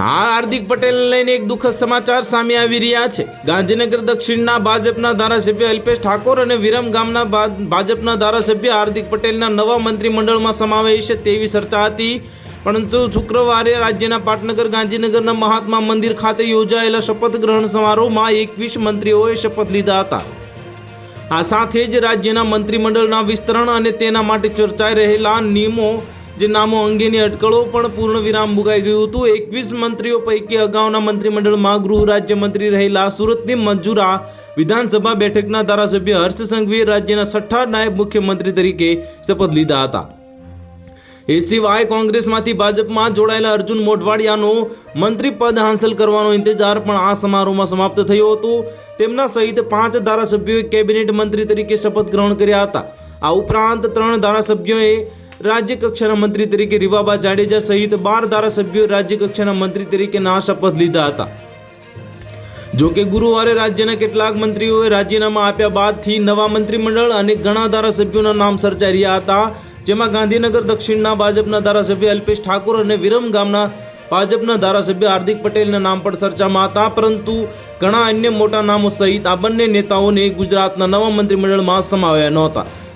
હા, હાર્દિક પટેલને લઈને એક દુઃખદ સમાચાર સામે આવી રહ્યા છે. ગાંધીનગર દક્ષિણના ભાજપના ધારાસભ્ય અલ્પેશ ઠાકોર અને વિરમ ગામના ભાજપના ધારાસભ્ય હાર્દિક પટેલના નવા મંત્રીમંડળમાં સમાવેશ છે તેવી ચર્ચા હતી. પરંતુ શુક્રવારે રાજ્યના પાટનગર, ગાંધીનગરના મહાત્મા મંદિર ખાતે યોજાયેલા શપથ ગ્રહણ સમારોહમાં એકવીસ મંત્રીઓએ શપથ લીધા હતા. આ સાથે જ રાજ્યના મંત્રીમંડળના વિસ્તરણ અને તેના માટે ચર્ચાઈ રહેલા નિયમો જે નામો અંગેની અટકળો પણ પૂર્ણ વિરામ મુકાઈ ગયું હતું. એકવીસ મંત્રીઓ પૈકી અગાઉના મંત્રીમંડળમાં ગૃહ રાજ્યમંત્રી રહેલા સુરતની મંજુરા વિધાનસભા બેઠકના ધારાસભ્ય હર્ષ સંઘવીએ રાજ્યના છઠ્ઠા નાયબ મુખ્યમંત્રી તરીકે શપથ લીધા હતા. એ સિવાય કોંગ્રેસમાંથી ભાજપમાં જોડાયેલા અર્જુન મોઢવાડિયાનો મંત્રી પદ હાંસલ કરવાનો ઇંતજાર પણ આ સમારોહમાં સમાપ્ત થયો હતો. તેમના સહિત પાંચ ધારાસભ્યોએ કેબિનેટ મંત્રી તરીકે શપથ ગ્રહણ કર્યા હતા. આ ઉપરાંત ત્રણ ધારાસભ્યોએ રાજ્ય કક્ષાના મંત્રી તરીકે રીવાબા જાડેજા સહિત બાર ધારાસભ્યો રાજ્ય કક્ષાના મંત્રી તરીકેના શપથ લીધા હતા. જો કે ગુરુવારે રાજ્યના કેટલાક મંત્રીઓએ રાજીનામા આપ્યા બાદથી નવા મંત્રીમંડળ અને ઘણા ધારાસભ્યોના નામ સર્જાઈ રહ્યા હતા, જેમાં ગાંધીનગર દક્ષિણના ભાજપના ધારાસભ્ય અલ્પેશ ઠાકોર અને વિરમ ગામના ભાજપના ધારાસભ્ય હાર્દિક પટેલના નામ પણ ચર્ચામાં હતા, પરંતુ ઘણા અન્ય મોટા નામો સહિત આ બંને નેતાઓને ગુજરાતના નવા મંત્રીમંડળમાં સમાવ્યા નહોતા.